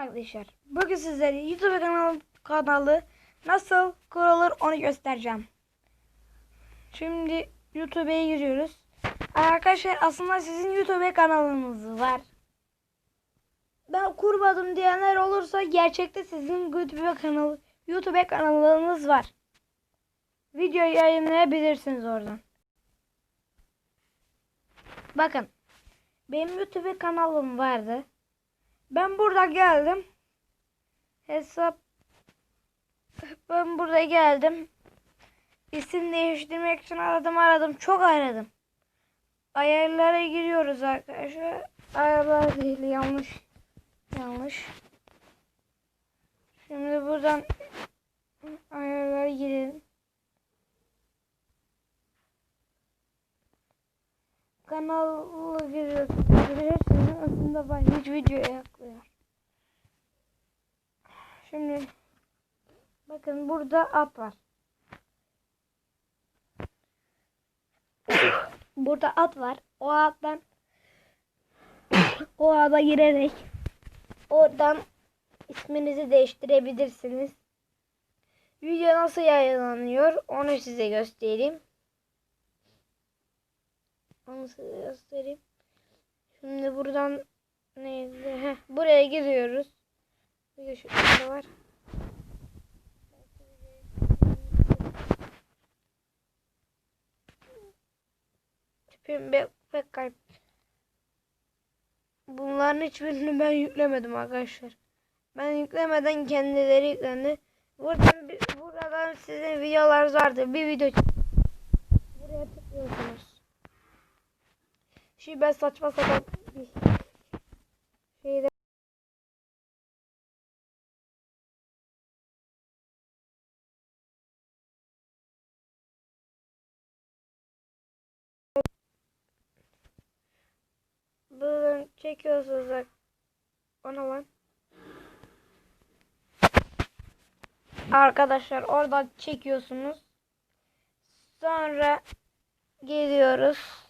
Arkadaşlar bugün sizlere YouTube kanalı, kanalı nasıl kurulur onu göstereceğim. Şimdi YouTube'ya giriyoruz. Arkadaşlar aslında sizin YouTube kanalınız var. Ben kurmadım diyenler olursa gerçekte sizin YouTube kanalı YouTube kanalınız var. Video yayınlayabilirsiniz oradan. Bakın benim YouTube kanalım vardı. Ben burada geldim. Hesap ben burada geldim. İsim değiştirmek için aradım aradım. Çok aradım. Ayarlara giriyoruz arkadaşlar. Ayarlar değil yanlış. Yanlış. Şimdi buradan ayarlara girelim. Kanalı. Bilirsiniz aslında ben hiç videoya yaklıyor. Şimdi bakın burada at var. burada at var. O attan o ada girerek oradan isminizi değiştirebilirsiniz. Video nasıl yayınlanıyor onu size göstereyim. Size göstereyim. Şimdi buradan neydi? Heh, buraya giriyoruz. Bir şurada var. Tipim be, pek kalp. Bunların hiçbirini ben yüklemedim arkadaşlar. Ben yüklemeden kendileri yüklendi. Buradan buradan sizin videolarınız vardı. Bir video Şimdi ben saçma sapan bir şeyde Buradan çekiyorsunuz. Ona lan. Arkadaşlar oradan çekiyorsunuz. Sonra geliyoruz.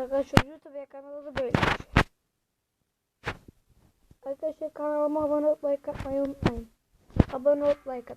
Arkadaşlar YouTube kanalı da böyle. Arkadaşlar kanalıma abone olup like atmayı unutmayın. Abone olup like atın.